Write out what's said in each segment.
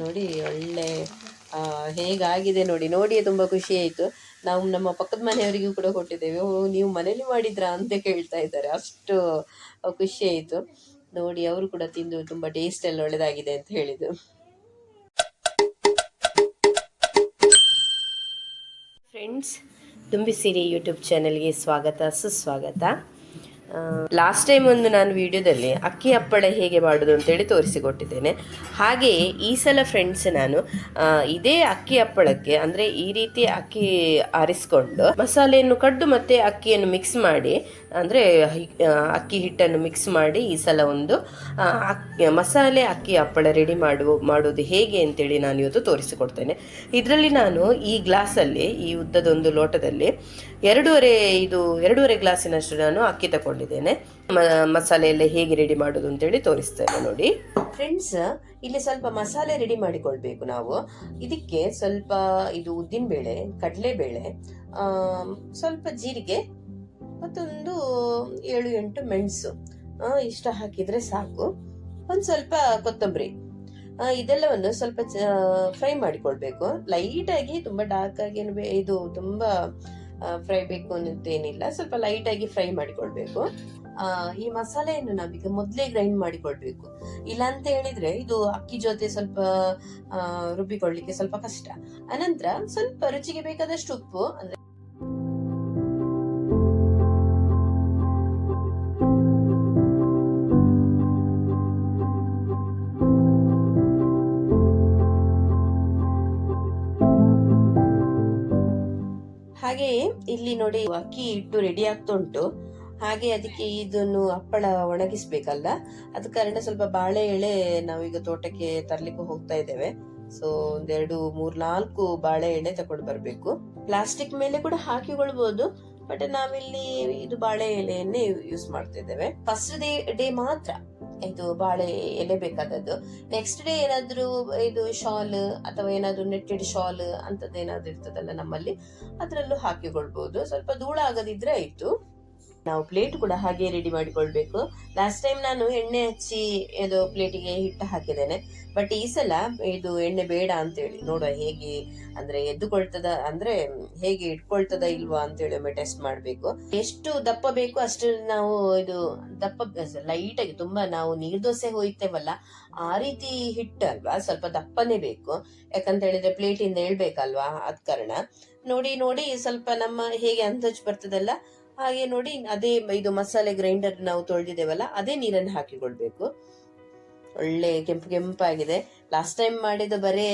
ನೋಡಿ, ಒಳ್ಳೆ ಹೇಗಾಗಿದೆ ನೋಡಿ, ನೋಡಿಯೇ ತುಂಬ ಖುಷಿ ಆಯಿತು. ನಾವು ನಮ್ಮ ಪಕ್ಕದ ಮನೆಯವರಿಗೂ ಕೂಡ ಕೊಟ್ಟಿದ್ದೇವೆ. ಓ, ನೀವು ಮನೇಲಿ ಮಾಡಿದ್ರಾ ಅಂತ ಕೇಳ್ತಾ ಇದ್ದಾರೆ. ಅಷ್ಟು ಖುಷಿ ಆಯಿತು. ನೋಡಿ, ಅವರು ಕೂಡ ತಿಂದು ತುಂಬ ಟೇಸ್ಟ್ ಎಲ್ಲ ಒಳ್ಳೆದಾಗಿದೆ ಅಂತ ಹೇಳಿದ್ದು. ಫ್ರೆಂಡ್ಸ್ ತುಂಬಿಸಿರಿ ಯೂಟ್ಯೂಬ್ ಚಾನೆಲ್ಗೆ ಸ್ವಾಗತ, ಸುಸ್ವಾಗತ. ಲಾಸ್ಟ್ ಟೈಮ್ ಒಂದು ನಾನು ವಿಡಿಯೋದಲ್ಲಿ ಅಕ್ಕಿ ಹಪ್ಪಳ ಹೇಗೆ ಮಾಡೋದು ಅಂತೇಳಿ ತೋರಿಸಿಕೊಟ್ಟಿದ್ದೇನೆ. ಹಾಗೆಯೇ ಈ ಸಲ ಫ್ರೆಂಡ್ಸ್ ನಾನು ಇದೇ ಅಕ್ಕಿ ಹಪ್ಪಳಕ್ಕೆ ಅಂದರೆ ಈ ರೀತಿ ಅಕ್ಕಿ ಆರಿಸ್ಕೊಂಡು ಮಸಾಲೆಯನ್ನು ಕಡ್ದು ಮತ್ತು ಅಕ್ಕಿಯನ್ನು ಮಿಕ್ಸ್ ಮಾಡಿ, ಅಂದರೆ ಅಕ್ಕಿ ಹಿಟ್ಟನ್ನು ಮಿಕ್ಸ್ ಮಾಡಿ ಈ ಸಲ ಒಂದು ಮಸಾಲೆ ಅಕ್ಕಿ ಹಪ್ಪಳ ರೆಡಿ ಮಾಡುವ ಮಾಡೋದು ಹೇಗೆ ಅಂತೇಳಿ ನಾನು ಇವತ್ತು ತೋರಿಸಿಕೊಡ್ತೇನೆ. ಇದರಲ್ಲಿ ನಾನು ಈ ಗ್ಲಾಸಲ್ಲಿ ಈ ಉದ್ದದೊಂದು ಲೋಟದಲ್ಲಿ ಎರಡೂವರೆ ಇದು, ಎರಡೂವರೆ ಗ್ಲಾಸಿನಷ್ಟು ನಾನು ಅಕ್ಕಿ ತಗೊಂಡಿದ್ದೇನೆ. ಮ- ಮಸಾಲೆ ಎಲ್ಲ ಹೇಗೆ ರೆಡಿ ಮಾಡೋದು ಅಂತೇಳಿ ತೋರಿಸ್ತೇನೆ ನೋಡಿ. ಫ್ರೆಂಡ್ಸ್ ಇಲ್ಲಿ ಸ್ವಲ್ಪ ಮಸಾಲೆ ರೆಡಿ ಮಾಡಿಕೊಳ್ಬೇಕು ನಾವು. ಇದಕ್ಕೆ ಸ್ವಲ್ಪ ಇದು ಉದ್ದಿನಬೇಳೆ, ಕಡಲೆಬೇಳೆ ಸ್ವಲ್ಪ ಜೀರಿಗೆ ಮತ್ತೊಂದು ಏಳು, ಎಂಟು ಮೆಣಸು ಇಷ್ಟ ಹಾಕಿದ್ರೆ ಸಾಕು. ಒಂದು ಸ್ವಲ್ಪ ಕೊತ್ತಂಬರಿ ಇದೆಲ್ಲವನ್ನು ಸ್ವಲ್ಪ ಫ್ರೈ ಮಾಡಿಕೊಳ್ಬೇಕು. ಲೈಟಾಗಿ ತುಂಬ ಡಾರ್ಕ್ ಆಗಿ ಇದು ತುಂಬಾ ಫ್ರೈ ಬೇಕು ಅನ್ನೋದೇನಿಲ್ಲ. ಸ್ವಲ್ಪ ಲೈಟ್ ಆಗಿ ಫ್ರೈ ಮಾಡಿಕೊಳ್ಬೇಕು. ಈ ಮಸಾಲೆಯನ್ನು ನಾವೀಗ ಮೊದಲೇ ಗ್ರೈಂಡ್ ಮಾಡಿಕೊಳ್ಬೇಕು. ಇಲ್ಲ ಅಂತ ಹೇಳಿದ್ರೆ ಇದು ಅಕ್ಕಿ ಜೊತೆ ಸ್ವಲ್ಪ ರುಬ್ಬಿಕೊಳ್ಳಿಕ್ಕೆ ಸ್ವಲ್ಪ ಕಷ್ಟ. ಅನಂತರ ಸ್ವಲ್ಪ ರುಚಿಗೆ ಬೇಕಾದಷ್ಟು ಉಪ್ಪು, ಅಂದ್ರೆ ಹಾಗೆಯೇ ಇಲ್ಲಿ ನೋಡಿ ಅಕ್ಕಿ ಹಿಟ್ಟು ರೆಡಿ ಆಗ್ತಾ ಉಂಟು ಹಾಗೆ ಅದಕ್ಕೆ ಇದನ್ನು ಹಪ್ಪಳ ಒಣಗಿಸ್ಬೇಕಲ್ಲ. ಅದ ಕಾರಣ ಸ್ವಲ್ಪ ಬಾಳೆ ಎಳೆ ನಾವೀಗ ತೋಟಕ್ಕೆ ತರ್ಲಿಕ್ಕೆ ಹೋಗ್ತಾ ಇದ್ದೇವೆ. ಸೊ ಒಂದೆರಡು ಮೂರ್ ನಾಲ್ಕು ಬಾಳೆ ಎಳೆ ತಗೊಂಡು ಬರ್ಬೇಕು. ಪ್ಲಾಸ್ಟಿಕ್ ಮೇಲೆ ಕೂಡ ಹಾಕಿಕೊಳ್ಬಹುದು ಬಟ್ ನಾವಿಲ್ಲಿ ಇದು ಬಾಳೆ ಎಲೆಯನ್ನೇ ಯೂಸ್ ಮಾಡ್ತಾ ಇದ್ದೇವೆ ಫಸ್ಟ್ ಡೇ ಡೇ ಮಾತ್ರ. ಇದು ಬಾಳೆ ಎಲೆ ಬೇಕಾದದ್ದು. ನೆಕ್ಸ್ಟ್ ಡೇ ಏನಾದರೂ ಇದು ಶಾಲ್ ಅಥವಾ ಏನಾದರೂ ನೆಟ್ಟೆಡ್ ಶಾಲ್ ಅಂಥದ್ದು ಏನಾದರೂ ಇರ್ತದಲ್ಲ ನಮ್ಮಲ್ಲಿ, ಅದರಲ್ಲೂ ಹಾಕಿಕೊಳ್ಬೋದು. ಸ್ವಲ್ಪ ಧೂಳ ಆಗದಿದ್ರೆ ಆಯ್ತು. ನಾವು ಪ್ಲೇಟ್ ಕೂಡ ಹಾಗೆ ರೆಡಿ ಮಾಡಿಕೊಳ್ಬೇಕು. ಲಾಸ್ಟ್ ಟೈಮ್ ನಾನು ಎಣ್ಣೆ ಹಚ್ಚಿ ಇದು ಪ್ಲೇಟಿಗೆ ಹಿಟ್ಟು ಹಾಕಿದ್ದೇನೆ. ಬಟ್ ಈ ಸಲ ಇದು ಎಣ್ಣೆ ಬೇಡ ಅಂತೇಳಿ, ನೋಡುವ ಹೇಗೆ, ಅಂದ್ರೆ ಎದ್ದುಕೊಳ್ತದ, ಅಂದ್ರೆ ಹೇಗೆ ಇಟ್ಕೊಳ್ತದ ಇಲ್ವಾ ಅಂತೇಳಿ ಒಮ್ಮೆ ಟೆಸ್ಟ್ ಮಾಡಬೇಕು. ಎಷ್ಟು ದಪ್ಪ ಬೇಕು ಅಷ್ಟು ನಾವು ಇದು ದಪ್ಪ ಲೈಟ್ ಆಗಿ ತುಂಬಾ ನಾವು ನೀರ್ದೋಸೆ ಹೋಯ್ತೇವಲ್ಲ, ಆ ರೀತಿ ಹಿಟ್ ಅಲ್ವಾ, ಸ್ವಲ್ಪ ದಪ್ಪನೇ ಬೇಕು. ಯಾಕಂತ ಹೇಳಿದ್ರೆ ಪ್ಲೇಟಿಂದ ಹೇಳ್ಬೇಕಲ್ವಾ, ಅದ್ ಕಾರಣ. ನೋಡಿ ನೋಡಿ, ಸ್ವಲ್ಪ ನಮ್ಮ ಹೇಗೆ ಅಂದಾಜು ಬರ್ತದಲ್ಲ ಹಾಗೆ ನೋಡಿ ಅದೇ ಇದು ಮಸಾಲೆ ಗ್ರೈಂಡರ್ ನಾವು ತೊಳೆದಿದ್ದೇವಲ್ಲ, ಅದೇ ನೀರನ್ನು ಹಾಕಿಕೊಳ್ಬೇಕು. ಒಳ್ಳೆ ಕೆಂಪು ಕೆಂಪಾಗಿದೆ. ಲಾಸ್ಟ್ ಟೈಮ್ ಮಾಡಿದ ಬರೇ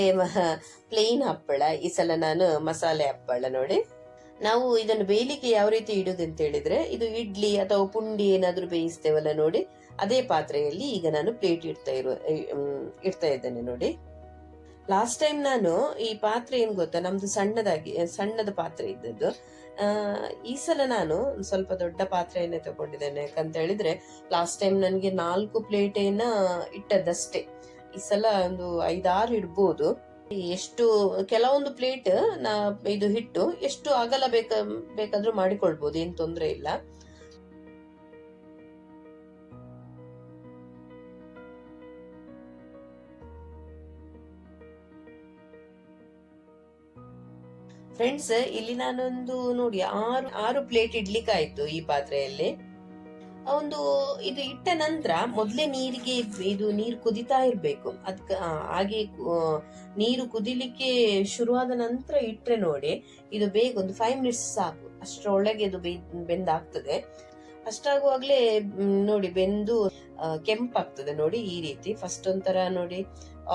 ಪ್ಲೇನ್ ಹಪ್ಪಳ. ಈ ಸಲ ನಾನು ಮಸಾಲೆ ಹಪ್ಪಳ ನೋಡಿ. ನಾವು ಇದನ್ನು ಬೇಯಲಿಕ್ಕೆ ಯಾವ ರೀತಿ ಇಡೋದು ಅಂತ ಹೇಳಿದ್ರೆ, ಇದು ಇಡ್ಲಿ ಅಥವಾ ಪುಂಡಿ ಏನಾದರೂ ಬೇಯಿಸ್ತೇವಲ್ಲ ನೋಡಿ, ಅದೇ ಪಾತ್ರೆಯಲ್ಲಿ ಈಗ ನಾನು ಪ್ಲೇಟ್ ಇಡ್ತಾ ಇರುವ ಇಡ್ತಾ ಇದ್ದೇನೆ ನೋಡಿ. ಲಾಸ್ಟ್ ಟೈಮ್ ನಾನು ಈ ಪಾತ್ರೆ ಏನ್ ಗೊತ್ತಾ? ನಮ್ದು ಸಣ್ಣದಾಗಿ ಸಣ್ಣದ ಪಾತ್ರೆ ಇದ್ದದ್ದು. ಈ ಸಲ ನಾನು ಸ್ವಲ್ಪ ದೊಡ್ಡ ಪಾತ್ರೆಯನ್ನೇ ತಗೊಂಡಿದ್ದೇನೆ ಯಾಕಂತ ಹೇಳಿದ್ರೆ ಲಾಸ್ಟ್ ಟೈಮ್ ನನಗೆ ನಾಲ್ಕು ಪ್ಲೇಟೇನ ಇಟ್ಟದಷ್ಟೇ ಈ ಸಲ ಒಂದು ಐದಾರು ಇಡ್ಬೋದು. ಎಷ್ಟು, ಕೆಲವೊಂದು ಪ್ಲೇಟ್ ನಾ ಇದು ಹಿಟ್ಟು ಎಷ್ಟು ಅಗಲ ಬೇಕ, ಬೇಕಾದ್ರೂ ಮಾಡಿಕೊಳ್ಬೋದು, ಏನ್ ತೊಂದರೆ ಇಲ್ಲ. ಫ್ರೆಂಡ್ಸ್ ಇಲ್ಲಿ ನಾನೊಂದು ನೋಡಿ, ಆರು ಆರು ಪ್ಲೇಟ್ ಇಡ್ಲಿಕ್ಕಾಯ್ತು ಈ ಪಾತ್ರೆಯಲ್ಲಿ. ಒಂದು ಇದು ಇಟ್ಟ ನಂತರ ಮೊದಲೇ ನೀರಿಗೆ ಇದು ನೀರು ಕುದಿತಾ ಇರಬೇಕು. ಅದಕ್ಕೆ ಹಾಗೆ ನೀರು ಕುದಿಲಿಕ್ಕೆ ಶುರುವಾದ ನಂತರ ಇಟ್ಟರೆ ನೋಡಿ, ಇದು ಬೇಗ ಒಂದು ಫೈವ್ ಮಿನಿಟ್ಸ್ ಸಾಕು. ಅಷ್ಟರೊಳಗೆ ಇದು ಬೆಂದಾಗ್ತದೆ. ಅಷ್ಟಾಗುವಾಗಲೇ ನೋಡಿ ಬೆಂದು ಕೆಂಪಾಗ್ತದೆ ನೋಡಿ ಈ ರೀತಿ. ಫಸ್ಟ್ ಒಂಥರ ನೋಡಿ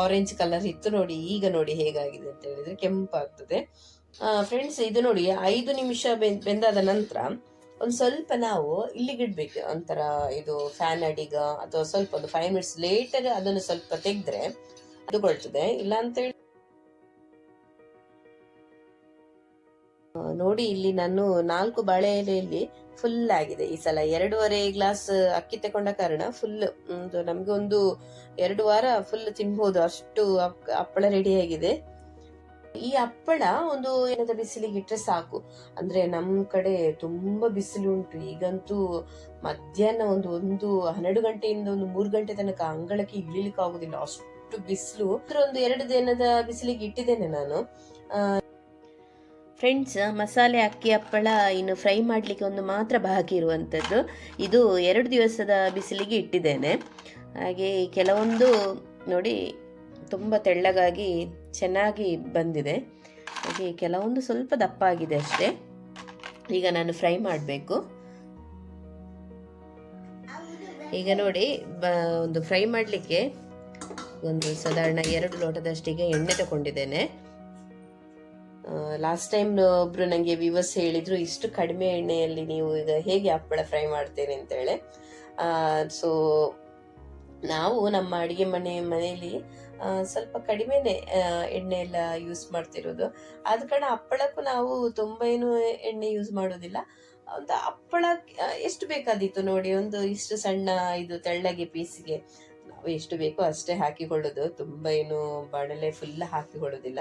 ಆರೆಂಜ್ ಕಲರ್ ಇತ್ತು ನೋಡಿ, ಈಗ ನೋಡಿ ಹೇಗಾಗಿದೆ ಅಂತ ಹೇಳಿದ್ರೆ ಕೆಂಪಾಗ್ತದೆ. ಫ್ರೆಂಡ್ಸ್ ಇದು ನೋಡಿ ಐದು ನಿಮಿಷ ಬೆಂದ್- ಬೆಂದಾದ ನಂತರ ಒಂದು ಸ್ವಲ್ಪ ನಾವು ಇಲ್ಲಿಗಿಡ್ಬೇಕು ಒಂಥರ ಇದು ಫ್ಯಾನ್ ಅಡಿಗ ಅಥವಾ ಸ್ವಲ್ಪ ಒಂದು ಫೈವ್ ಮಿನಿಟ್ಸ್ ಲೇಟರ್ ಅದನ್ನು ಸ್ವಲ್ಪ ತೆಗೆದ್ರೆ ಅದು ಕೊಳ್ತದೆ. ಇಲ್ಲ ಅಂತ ಹೇಳಿ ಆ, ನೋಡಿ ಇಲ್ಲಿ ನಾನು ನಾಲ್ಕು ಬಾಳೆ ಎಲೆಯಲ್ಲಿ ಫುಲ್ ಆಗಿದೆ. ಈ ಸಲ ಎರಡೂವರೆ ಗ್ಲಾಸ್ ಅಕ್ಕಿ ತಕೊಂಡ ಕಾರಣ ಫುಲ್ ನಮ್ಗೆ ಒಂದು ಎರಡು ವಾರ ಫುಲ್ ತಿನ್ಬಹುದು ಅಷ್ಟು ಹಪ್ಪಳ ರೆಡಿ ಆಗಿದೆ. ಈ ಹಪ್ಪಳ ಒಂದು ಏನದ ಬಿಸಿಲಿಗೆ ಇಟ್ಟರೆ ಸಾಕು. ಅಂದ್ರೆ ನಮ್ಮ ಕಡೆ ತುಂಬಾ ಬಿಸಿಲು ಉಂಟು. ಈಗಂತೂ ಮಧ್ಯಾಹ್ನ ಒಂದು ಒಂದು ಹನ್ನೆರಡು ಗಂಟೆಯಿಂದ ಒಂದು ಮೂರು ಗಂಟೆ ತನಕ ಅಂಗಳಕ್ಕೆ ಇಳಿಲಿಕ್ಕೆ ಆಗುದಿಲ್ಲ. ಅಷ್ಟು ಬಿಸಿಲು. ಒಂದು ಎರಡು ದಿನದ ಬಿಸಿಲಿಗೆ ಇಟ್ಟಿದ್ದೇನೆ ನಾನು. ಫ್ರೆಂಡ್ಸ್ ಮಸಾಲೆ ಅಕ್ಕಿ ಹಪ್ಪಳ ಇನ್ನು ಫ್ರೈ ಮಾಡಲಿಕ್ಕೆ ಒಂದು ಮಾತ್ರ ಬಾಕಿ ಇರುವಂಥದ್ದು. ಇದು ಎರಡು ದಿವಸದ ಬಿಸಿಲಿಗೆ ಇಟ್ಟಿದ್ದೇನೆ. ಹಾಗೆ ಕೆಲವೊಂದು ನೋಡಿ ತುಂಬ ತೆಳ್ಳಗಾಗಿ ಚೆನ್ನಾಗಿ ಬಂದಿದೆ. ಹಾಗೆ ಕೆಲವೊಂದು ಸ್ವಲ್ಪ ದಪ್ಪ ಆಗಿದೆ ಅಷ್ಟೇ. ಈಗ ನಾನು ಫ್ರೈ ಮಾಡಬೇಕು. ಈಗ ನೋಡಿ ಒಂದು ಫ್ರೈ ಮಾಡಲಿಕ್ಕೆ ಒಂದು ಸಾಧಾರಣ ಎರಡು ಲೋಟದಷ್ಟಿಗೆ ಎಣ್ಣೆ ತಗೊಂಡಿದ್ದೇನೆ. ಲಾಸ್ಟ್ ಟೈಮ್ ಒಬ್ರು ನನಗೆ ವಿವರ್ಸ್ ಹೇಳಿದ್ರು, ಇಷ್ಟು ಕಡಿಮೆ ಎಣ್ಣೆಯಲ್ಲಿ ನೀವು ಈಗ ಹೇಗೆ ಹಪ್ಪಳ ಫ್ರೈ ಮಾಡ್ತೇನೆ ಅಂತೇಳಿ. ಸೊ ನಾವು ನಮ್ಮ ಅಡುಗೆ ಮನೆ ಮನೆಯಲ್ಲಿ ಸ್ವಲ್ಪ ಕಡಿಮೆನೆ ಎಣ್ಣೆ ಎಲ್ಲ ಯೂಸ್ ಮಾಡ್ತಿರೋದು. ಆದ ಕಾರಣ ಹಪ್ಪಳಕ್ಕೂ ನಾವು ತುಂಬ ಏನು ಎಣ್ಣೆ ಯೂಸ್ ಮಾಡೋದಿಲ್ಲ. ಒಂದು ಹಪ್ಪಳ ಎಷ್ಟು ಬೇಕಾದೀತು ನೋಡಿ, ಒಂದು ಇಷ್ಟು ಸಣ್ಣ ಇದು ತೆಳ್ಳಗೆ ಪೀಸಿಗೆ ನಾವು ಎಷ್ಟು ಬೇಕೋ ಅಷ್ಟೇ ಹಾಕಿಕೊಳ್ಳೋದು. ತುಂಬ ಏನು ಬಾಣಲೆ ಫುಲ್ ಹಾಕಿಕೊಳ್ಳೋದಿಲ್ಲ.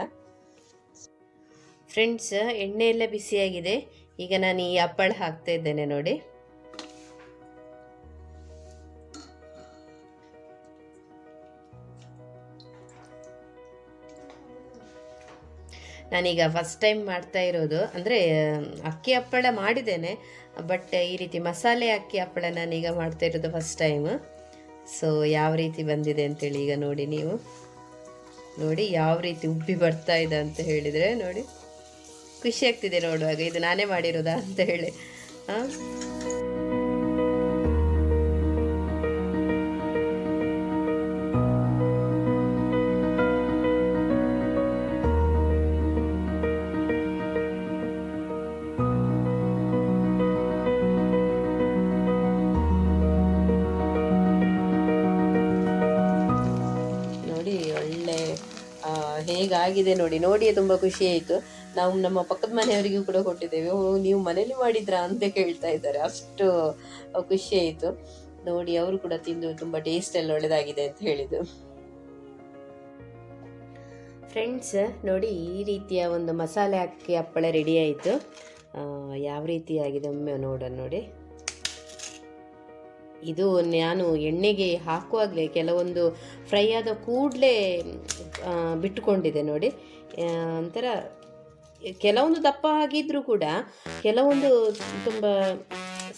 ಫ್ರೆಂಡ್ಸ್ ಎಣ್ಣೆ ಎಲ್ಲ ಬಿಸಿಯಾಗಿದೆ. ಈಗ ನಾನು ಈ ಹಪ್ಪಳ ಹಾಕ್ತಾ ಇದ್ದೇನೆ ನೋಡಿ. ನಾನೀಗ ಫಸ್ಟ್ ಟೈಮ್ ಮಾಡ್ತಾ ಇರೋದು. ಅಂದರೆ, ಅಕ್ಕಿ ಹಪ್ಪಳ ಮಾಡಿದ್ದೇನೆ. ಬಟ್ ಈ ರೀತಿ ಮಸಾಲೆ ಅಕ್ಕಿ ಹಪ್ಪಳ ನಾನೀಗ ಮಾಡ್ತಾ ಇರೋದು ಫಸ್ಟ್ ಟೈಮ್ ಸೊ ಯಾವ ರೀತಿ ಬಂದಿದೆ ಅಂತೇಳಿ ಈಗ ನೋಡಿ ನೀವು. ನೋಡಿ, ಯಾವ ರೀತಿ ಉಬ್ಬಿ ಬರ್ತಾ ಇದೆ ಅಂತ ಹೇಳಿದರೆ ನೋಡಿ. ಖುಷಿ ಆಗ್ತಿದೆ ನೋಡುವಾಗ. ಇದು ನಾನೇ ಮಾಡಿರೋದಾ ಅಂತ ಹೇಳಿ. ಹಾಂ? ಹೇಗಾಗಿದೆ ನೋಡಿ, ನೋಡಿಯೇ ತುಂಬ ಖುಷಿ ಆಯಿತು. ನಾವು ನಮ್ಮ ಪಕ್ಕದ ಮನೆಯವರಿಗೂ ಕೂಡ ಕೊಟ್ಟಿದ್ದೇವೆ. ಓ, ನೀವು ಮನೇಲಿ ಮಾಡಿದ್ರಾ ಅಂತ ಕೇಳ್ತಾ ಇದ್ದಾರೆ. ಅಷ್ಟು ಖುಷಿ ಆಯಿತು. ನೋಡಿ, ಅವರು ಕೂಡ ತಿಂದು ತುಂಬ ಟೇಸ್ಟ್ ಎಲ್ಲ ಒಳ್ಳೆದಾಗಿದೆ ಅಂತ ಹೇಳಿದ್ದು. ಫ್ರೆಂಡ್ಸ್ ನೋಡಿ, ಈ ರೀತಿಯ ಒಂದು ಮಸಾಲೆ ಅಕ್ಕಿ ಹಪ್ಪಳ ರೆಡಿ ಆಯಿತು. ಯಾವ ರೀತಿಯಾಗಿದೆ ಒಮ್ಮೆ ನೋಡೋಣ ನೋಡಿ. ಇದು ನಾನು ಎಣ್ಣೆಗೆ ಹಾಕುವಾಗಲೇ ಕೆಲವೊಂದು ಫ್ರೈ ಆದ ಕೂಡಲೇ ಬಿಟ್ಟುಕೊಂಡಿದೆ ನೋಡಿ. ಒಂಥರ ಕೆಲವೊಂದು ದಪ್ಪ ಆಗಿದ್ರೂ ಕೂಡ ಕೆಲವೊಂದು ತುಂಬ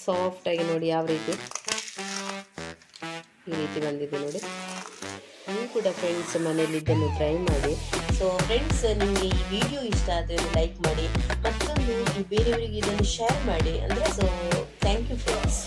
ಸಾಫ್ಟಾಗಿ ನೋಡಿ ಯಾವ ರೀತಿ. ಈ ರೀತಿ ಬಂದಿದೆ ನೋಡಿ. ನೀವು ಕೂಡ ಫ್ರೆಂಡ್ಸ್ ಮನೇಲಿ ಇದನ್ನು ಟ್ರೈ ಮಾಡಿ. ಸೊ ಫ್ರೆಂಡ್ಸ್ ನಿಮಗೆ ಈ ವಿಡಿಯೋ ಇಷ್ಟ ಆದರೆ ಲೈಕ್ ಮಾಡಿ. ಮತ್ತೊಂದು ಬೇರೆಯವರಿಗೆ ಇದನ್ನು ಶೇರ್ ಮಾಡಿ. ಅಂದರೆ ಸೊ ಥ್ಯಾಂಕ್ ಯು ಫ್ರೆಂಡ್ಸ್